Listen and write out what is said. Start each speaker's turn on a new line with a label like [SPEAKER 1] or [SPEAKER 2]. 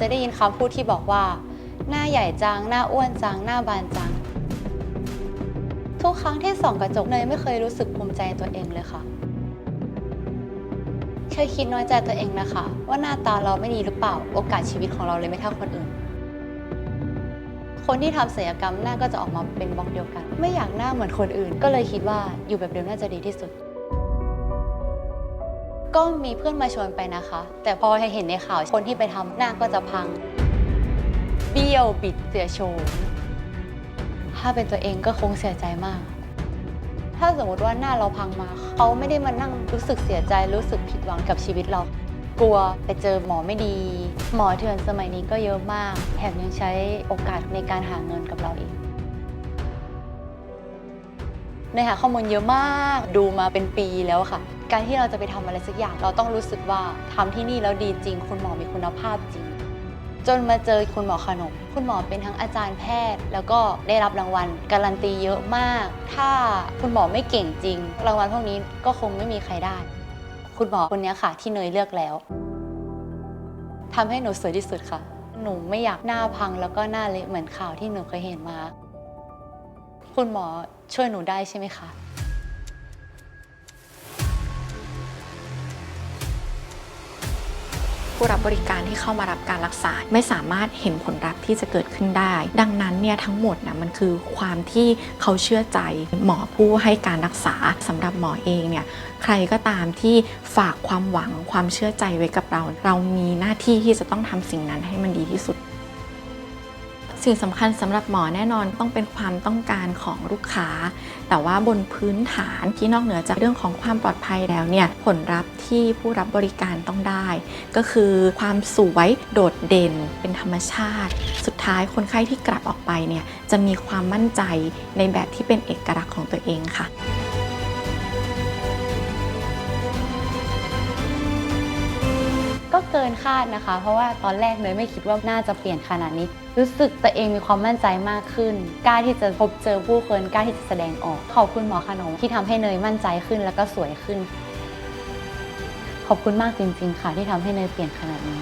[SPEAKER 1] จะได้ยินคำพูดที่บอกว่า หน้าใหญ่จัง หน้าอ้วนจัง หน้าบานจัง ทุกครั้งที่ส่องกระจกเนยไม่เคยรู้สึกภูมิใจตัวเองเลยค่ะ เคยคิดน้อยใจตัวเองนะคะ ว่าหน้าตาเราไม่ดีหรือเปล่า โอกาสชีวิตของเราเลยไม่เท่าคนอื่น คนที่ทำศัลยกรรมหน้าก็จะออกมาเป็นบล็อกเดียวกัน ไม่อยากหน้าเหมือนคนอื่น ก็เลยคิดว่าอยู่แบบเดิมน่าจะดีที่สุด ก็มีเพื่อนมาชวนไปนะคะ แต่พอเห็นในข่าวคนที่ไปทำหน้าก็จะพัง เบี้ยวบิดเสียโฉมถ้าเป็นตัวเองก็คงเสียใจมาก ถ้าสมมติว่าหน้าเราพังมาเขาไม่ได้มานั่งรู้สึกเสียใจรู้สึกผิดหวังกับชีวิตเรา กลัวไปเจอหมอไม่ดี หมอเถื่อนสมัยนี้ก็เยอะมาก แถมยังใช้โอกาสในการหาเงินกับเราอีกในหาข้อมูลเยอะมากดูมาเป็นปีแล้วค่ะ การที่เราจะไปทำอะไรสักอย่าง เราต้องรู้สึกว่าทำที่นี่แล้วดีจริง คุณหมอมีคุณภาพจริง จนมาเจอคุณหมอขนม คุณหมอเป็นทั้งอาจารย์แพทย์ แล้วก็ได้รับรางวัลการันตีเยอะมาก ถ้าคุณหมอไม่เก่งจริง รางวัลพวกนี้ก็คงไม่มีใครได้ คุณหมอคนนี้ค่ะ ที่เนยเลือกแล้วทำให้หนูสวยที่สุดค่ะ หนูไม่อยากหน้าพังแล้วก็หน้าเละเหมือนข่าวที่หนูเคยเห็นมา คุณหมอช่วยหนูได้ใช่ไหมคะ
[SPEAKER 2] ผู้รับบริการที่เข้ามารับการรักษา ไม่สามารถเห็นผลลัพธ์ที่จะเกิดขึ้นได้ ดังนั้นเนี่ยทั้งหมดนะมันคือความที่เขาเชื่อใจหมอผู้ให้การรักษาสำหรับหมอเองเนี่ยใครก็ตามที่ฝากความหวังความเชื่อใจไว้กับเรา เรามีหน้าที่ที่จะต้องทำสิ่งนั้นให้มันดีที่สุด สิ่งสำคัญสำหรับหมอแน่นอนต้องเป็นความต้องการของลูกค้า แต่ว่าบนพื้นฐานที่นอกเหนือจากเรื่องของความปลอดภัยแล้วเนี่ยผลลัพธ์ที่ผู้รับบริการต้องได้ ก็คือความสวยโดดเด่นเป็นธรรมชาติ สุดท้ายคนไข้ที่กลับออกไปเนี่ยจะมีความมั่นใจในแบบที่เป็นเอกลักษณ์ของตัวเองค่ะ
[SPEAKER 1] ก็เกินคาดนะคะ เพราะว่าตอนแรกเนยไม่คิดว่าน่าจะเปลี่ยนขนาดนี้ รู้สึกตัวเองมีความมั่นใจมากขึ้น กล้าที่จะพบเจอผู้คนกล้าที่จะแสดงออกขอบคุณหมอขนมที่ทำให้เนยมั่นใจขึ้นแล้วก็สวยขึ้น ขอบคุณมากจริง ๆ ค่ะที่ทำให้เนยเปลี่ยนขนาดนี้